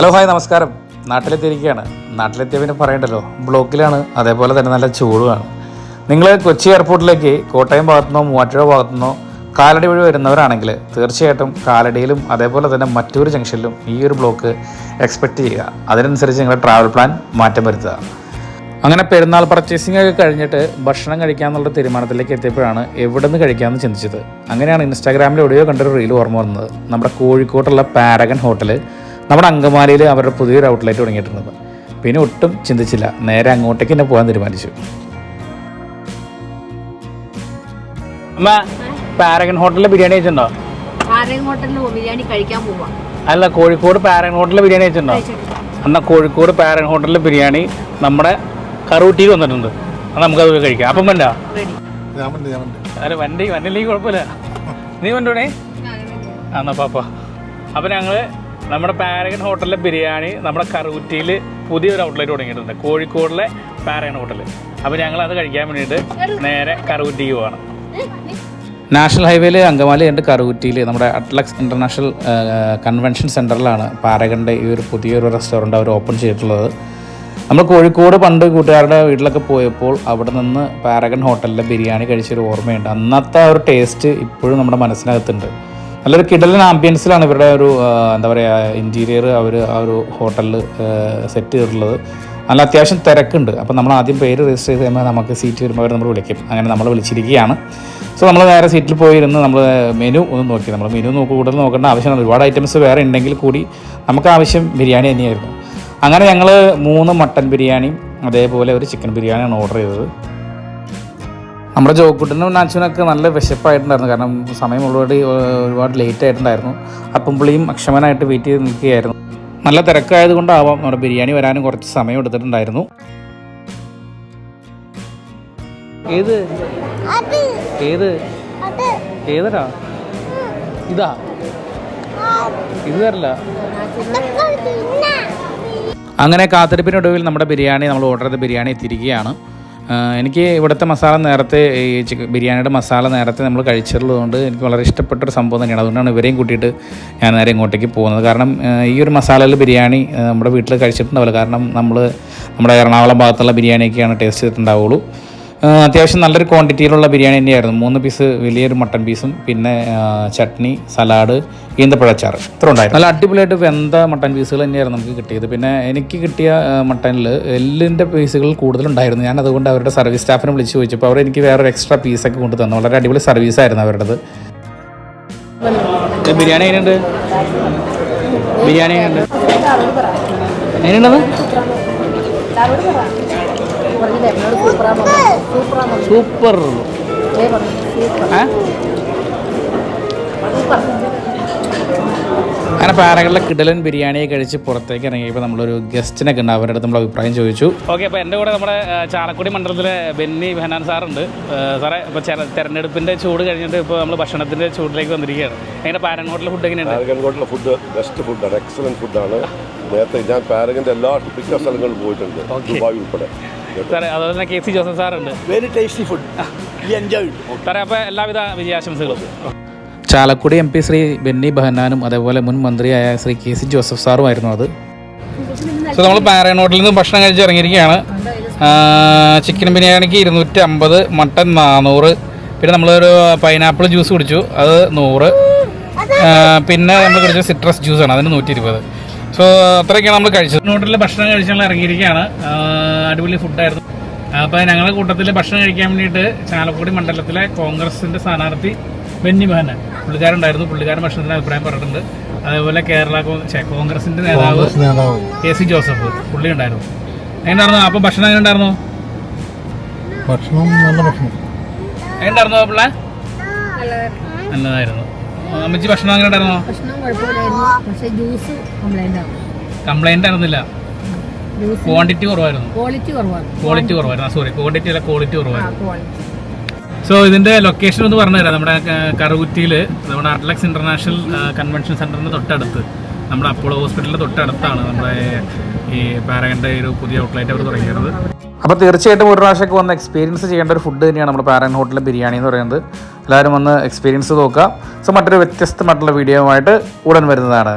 Hello hi നമസ്കാരം. നാട്ടിലെത്തിയിരിക്കുകയാണ്. നാട്ടിലെത്തിയ പിന്നെ പറയണ്ടല്ലോ ബ്ലോക്കിലാണ്. അതേപോലെ തന്നെ നല്ല ചൂടുമാണ് നിങ്ങൾ കൊച്ചി എയർപോർട്ടിലേക്ക് കോട്ടയം ഭാഗത്തുനിന്നോ മൂവാറ്റുപുഴ ഭാഗത്തുനിന്നോ കാലടി വഴി വരുന്നവരാണെങ്കിൽ തീർച്ചയായിട്ടും കാലടിയിലും അതേപോലെ തന്നെ മറ്റൊരു ജംഗ്ഷനിലും ഈ ഒരു ബ്ലോക്ക് എക്സ്പെക്റ്റ് ചെയ്യുക. അതിനനുസരിച്ച് നിങ്ങളുടെ ട്രാവൽ പ്ലാൻ മാറ്റം വരുത്തുക. അങ്ങനെ പെരുന്നാൾ പർച്ചേസിംഗ് ഒക്കെ കഴിഞ്ഞിട്ട് ഭക്ഷണം കഴിക്കാമെന്നുള്ള തീരുമാനത്തിലേക്ക് എത്തിയപ്പോഴാണ് എവിടെ നിന്ന് കഴിക്കാമെന്ന് ചിന്തിച്ചത്. അങ്ങനെയാണ് ഇൻസ്റ്റാഗ്രാമിൽ എവിടെയോ കണ്ടൊരു റീൽ ഓർമ്മ വന്നത്. നമ്മുടെ കോഴിക്കോട്ടുള്ള പാരഗൺ ഹോട്ടൽ നമ്മുടെ അങ്കമാലിയിൽ അവരുടെ പുതിയൊരു ഔട്ട്ലെറ്റ് തുടങ്ങിയിട്ടുണ്ട് പിന്നെ ഒട്ടും ചിന്തിച്ചില്ല. നേരെ അങ്ങോട്ടേക്ക് തന്നെ പോകാൻ തീരുമാനിച്ചു. അമ്മ പാരഗൺ ഹോട്ടലിലെ ബിരിയാണി കഴിച്ചിട്ടുണ്ടോ? ഹോട്ടലിൽ ബിരിയാണി കഴിക്കാൻ പോവാ. അല്ല കോഴിക്കോട് പാരഗൺ ഹോട്ടലിലെ ബിരിയാണി കഴിച്ചിട്ടുണ്ടോ? എന്നാൽ കോഴിക്കോട് പാരഗൺ ഹോട്ടലിലെ ബിരിയാണി നമ്മുടെ കറൂട്ടിയിൽ വന്നിട്ടുണ്ട്. അത് നമുക്കത് കഴിക്കാം. അപ്പം വേണ്ട. അല്ല വണ്ടി വണ്ടിയിലേക്ക് കുഴപ്പമില്ല. നീ വണ്ടോണേ എന്നാ പാപ്പ അപ്പം ഞങ്ങൾ നമ്മുടെ പാരഗൺ ഹോട്ടലിലെ ബിരിയാണി നമ്മുടെ കറൂറ്റിയിൽ പുതിയൊരു ഔട്ട്ലെറ്റ് തുടങ്ങിയിട്ടുണ്ട്. കോഴിക്കോടിലെ പാരഗൺ ഹോട്ടൽ അപ്പോൾ ഞങ്ങൾ അത് കഴിക്കാൻ വേണ്ടിയിട്ട് നേരെ കറൂറ്റിക്ക് പോവാണ്. നാഷണൽ ഹൈവേയിൽ അങ്കമാലി ഉണ്ട് കറൂറ്റിയിൽ നമ്മുടെ അറ്റ്ലക്സ് ഇന്റർനാഷണൽ കൺവെൻഷൻ സെന്ററിലാണ് പാരഗന്റെ ഈ ഒരു പുതിയൊരു റെസ്റ്റോറന്റ് അവർ ഓപ്പൺ ചെയ്തിട്ടുള്ളത്. നമ്മൾ കോഴിക്കോട് പണ്ട് കൂട്ടുകാരുടെ വീട്ടിലൊക്കെ പോയപ്പോൾ അവിടെ നിന്ന് പാരഗൺ ഹോട്ടലിലെ ബിരിയാണി കഴിച്ചൊരു ഓർമ്മയുണ്ട്. അന്നത്തെ ആ ഒരു ടേസ്റ്റ് ഇപ്പോഴും നമ്മുടെ മനസ്സിനകത്തുണ്ട്. നല്ലൊരു കിടലൻ ആംബിയൻസിലാണ് ഇവരുടെ ഒരു എന്താ പറയുക ഇന്റീരിയർ അവർ ആ ഒരു ഹോട്ടലിൽ സെറ്റ് ചെയ്തിട്ടുള്ളത്. നല്ല അത്യാവശ്യം തിരക്കുണ്ട്. അപ്പോൾ നമ്മൾ ആദ്യം പേര് രജിസ്റ്റർ ചെയ്ത് കഴിയുമ്പോൾ നമുക്ക് സീറ്റ് വരുമ്പോൾ അവർ നമ്മൾ വിളിക്കും. അങ്ങനെ നമ്മൾ വിളിച്ചിരിക്കുകയാണ്. സോ നമ്മൾ നേരെ സീറ്റിൽ പോയിരുന്ന് നമ്മൾ മെനു ഒന്ന് നോക്കി. നമ്മൾ മെനു നോക്കി കൂടുതൽ നോക്കേണ്ട ആവശ്യമാണ് ഒരുപാട് ഐറ്റംസ് വേറെ ഉണ്ടെങ്കിൽ കൂടി നമുക്ക് ആവശ്യം ബിരിയാണി തന്നെയായിരുന്നു. അങ്ങനെ ഞങ്ങൾ മൂന്ന് മട്ടൻ ബിരിയാണിയും അതേപോലെ ഒരു ചിക്കൻ ബിരിയാണിയാണ് ഓർഡർ ചെയ്തത്. നമ്മുടെ ജോക്കുട്ടനും നാച്ചുവിനൊക്കെ നല്ല വിശപ്പായിട്ടുണ്ടായിരുന്നു. കാരണം സമയം ഓൾറെഡി ഒരുപാട് ലേറ്റ് ആയിട്ടുണ്ടായിരുന്നു. അപ്പം പുള്ളിയും അക്ഷമനായിട്ട് വെയിറ്റ് ചെയ്ത് നിൽക്കുകയായിരുന്നു. നല്ല തിരക്കായത് കൊണ്ടാവാം നമ്മുടെ ബിരിയാണി വരാനും കുറച്ച് സമയം എടുത്തിട്ടുണ്ടായിരുന്നു. ഏത്? ഏത്? ഏതടാ? ഇതാ? ഇത് തരല്ല അങ്ങനെ കാത്തിരിപ്പിനൊടുവിൽ നമ്മുടെ ബിരിയാണി നമ്മൾ ഓർഡർ ചെയ്ത ബിരിയാണി എത്തിയിരിക്കുകയാണ്. എനിക്ക് ഇവിടുത്തെ മസാല നേരത്തെ ഈ ചിക്കൻ ബിരിയാണിയുടെ മസാല നേരത്തെ നമ്മൾ കഴിച്ചിട്ടുള്ളതുകൊണ്ട് എനിക്ക് വളരെ ഇഷ്ടപ്പെട്ട ഒരു സംഭവം തന്നെയാണ്. അതുകൊണ്ടാണ് ഇവരെയും കൂട്ടിയിട്ട് ഞാൻ നേരെ ഇങ്ങോട്ടേക്ക് പോകുന്നത്. കാരണം ഈ ഒരു മസാലയിൽ ബിരിയാണി നമ്മുടെ വീട്ടിൽ കഴിച്ചിട്ടുണ്ടാവില്ല. കാരണം നമ്മൾ നമ്മുടെ എറണാകുളം ഭാഗത്തുള്ള ബിരിയാണിയൊക്കെയാണ് ടേസ്റ്റ് ചെയ്തിട്ടുണ്ടാവുള്ളൂ. അത്യാവശ്യം നല്ലൊരു ക്വാണ്ടിറ്റിയിലുള്ള ബിരിയാണി തന്നെയായിരുന്നു. മൂന്ന് പീസ് വലിയൊരു മട്ടൺ പീസും പിന്നെ ചട്നി സലാഡ് ഈന്തപ്പഴച്ചാറ്. ഇത്ര ഉണ്ടായിരുന്നു. നല്ല അടിപൊളിയായിട്ട് വെന്ത മട്ടൻ പീസുകൾ തന്നെയായിരുന്നു നമുക്ക് കിട്ടിയത്. പിന്നെ എനിക്ക് കിട്ടിയ മട്ടനിൽ എല്ലിന്റെ പീസുകൾ കൂടുതലുണ്ടായിരുന്നു. ഞാൻ അതുകൊണ്ട് അവരുടെ സർവീസ് സ്റ്റാഫിനെ വിളിച്ച് ചോദിച്ചപ്പോൾ അവർ എനിക്ക് വേറൊരു എക്സ്ട്രാ പീസൊക്കെ കൊണ്ട് തന്നു. വളരെ അടിപൊളി സർവീസ് ആയിരുന്നു അവരുടേത്. ബിരിയാണി എങ്ങനെയുണ്ട്? ബിരിയാണി എങ്ങനെയുണ്ട്? എങ്ങനെയുണ്ടെന്ന്? സൂപ്പർ. ഏ അങ്ങനെ പാറകളിലെ കിടലൻ ബിരിയാണിയെ കഴിച്ച് പുറത്തേക്ക് ഇറങ്ങിയപ്പോൾ നമ്മളൊരു ഗസ്റ്റിനൊക്കെ ഉണ്ട്. അവരുടെ അടുത്ത് നമ്മൾ അഭിപ്രായം ചോദിച്ചു. ഓക്കെ അപ്പോൾ എന്റെ കൂടെ നമ്മുടെ ചാലക്കുടി മണ്ഡലത്തിലെ ബെന്നി ബെഹനാൻ സാറുണ്ട്. സാറേ ഇപ്പോൾ തെരഞ്ഞെടുപ്പിന്റെ ചൂട് കഴിഞ്ഞിട്ട് ഇപ്പോൾ നമ്മൾ ഭക്ഷണത്തിന്റെ ചൂടിലേക്ക് വന്നിരിക്കുകയാണ്. അങ്ങനെ പാരൻ ഹോട്ടലിൽ ഫുഡ് എങ്ങനെയാണ് ഫുഡ് ബെസ്റ്റ് ഫുഡാണ് എക്സലന്റ് ഫുഡാണ് നേരത്തെ ഞാൻ പാരഗന്റെ എല്ലാ മിക്ക സ്ഥലങ്ങളിൽ പോയിട്ടുണ്ട്. ദുബായ് ഉൾപ്പെടെ. സാറേ അതുപോലെ തന്നെ കെ സി ജോസഫ് സാറുണ്ട്. വെരി ടേസ്റ്റി ഫുഡ് സാറേ അപ്പോൾ എല്ലാവിധ വിജയാശംസകളും. ചാലക്കുടി എം പി ശ്രീ ബെന്നി ബഹനാനും അതേപോലെ മുൻ മന്ത്രിയായ ശ്രീ കെ സി ജോസഫ് സാറുമായിരുന്നു അത്. സോ നമ്മൾ പാരൻ ഹോട്ടലിൽ നിന്ന് ഭക്ഷണം കഴിച്ച് ഇറങ്ങിയിരിക്കുകയാണ്. ചിക്കൻ ബിരിയാണിക്ക് ഇരുന്നൂറ്റി അമ്പത് മട്ടൻ നാനൂറ് പിന്നെ നമ്മളൊരു പൈനാപ്പിൾ ജ്യൂസ് കുടിച്ചു അത് നൂറ് പിന്നെ നമ്മൾ കുടിച്ച സിട്രസ് ജ്യൂസാണ് അതിന് നൂറ്റി ഇരുപത് സോ അത്രയൊക്കെയാണ് നമ്മൾ കഴിച്ചത്. ഹോട്ടലിൽ ഭക്ഷണം കഴിച്ച് ഞങ്ങൾ ഇറങ്ങിയിരിക്കുകയാണ്. അടിപൊളി ഫുഡായിരുന്നു അപ്പോൾ ഞങ്ങളുടെ കൂട്ടത്തിൽ ഭക്ഷണം കഴിക്കാൻ വേണ്ടിയിട്ട് ചാലക്കുടി മണ്ഡലത്തിലെ കോൺഗ്രസിന്റെ സ്ഥാനാർത്ഥി ബെന്നി ബഹന പുള്ളിക്കാരുണ്ടായിരുന്നു. പുള്ളിക്കാരൻ ഭക്ഷണത്തിന് അഭിപ്രായം പറഞ്ഞിട്ടുണ്ട്. അതേപോലെ കേരള കോൺഗ്രസിന്റെ നേതാവ് കെ സി ജോസഫ് പുള്ളി ഉണ്ടായിരുന്നു എങ്ങനെയായിരുന്നു അപ്പോൾ ഭക്ഷണം എങ്ങനെ ഉണ്ടായിരുന്നു ഭക്ഷണം നല്ല ഭക്ഷണം. എങ്ങനെയുണ്ടായിരുന്നു പിള്ള? നല്ലതായിരുന്നു. അമ്മച്ചി ഭക്ഷണം എങ്ങനെ ഉണ്ടായിരുന്നു കംപ്ലൈന്റ് ആയിരുന്നില്ല. ക്വാണ്ടിറ്റി കുറവായിരുന്നു. ക്വാളിറ്റി കുറവാണ്. ക്വാളിറ്റി കുറവായിരുന്നു. സോറി ക്വാണ്ടിറ്റി അല്ല ക്വാളിറ്റി കുറവായിരുന്നു. ക്വാളിറ്റി സോ ഇതിന്റെ ലൊക്കേഷൻ ഒന്ന് പറഞ്ഞുതരാം. നമ്മുടെ കറുകുറ്റിയിൽ നമ്മുടെ അർലക്സ് ഇന്റർനാഷണൽ കൺവെൻഷൻ സെന്ററിന്റെ തൊട്ടടുത്ത്. നമ്മുടെ അപ്പോളോ ഹോസ്പിറ്റലിന്റെ തൊട്ടടുത്താണ് നമ്മുടെ ഈ പാരഗന്റെ ഒരു പുതിയ ഔട്ട്ലെറ്റ് അവർ തുടങ്ങിയത്. അപ്പോൾ തീർച്ചയായിട്ടും ഒരു പ്രാവശ്യമൊക്കെ വന്ന് എക്സ്പീരിയൻസ് ചെയ്യേണ്ട ഒരു ഫുഡ് തന്നെയാണ് നമ്മുടെ പാരൻ ഹോട്ടലിലെ ബിരിയാണി എന്ന് പറയുന്നത്. എല്ലാവരും വന്ന് എക്സ്പീരിയൻസ് നോക്കുക. സോ മറ്റൊരു വ്യത്യസ്തമായിട്ടുള്ള വീഡിയോ ആയിട്ട് ഉടൻ വരുന്നതാണ്.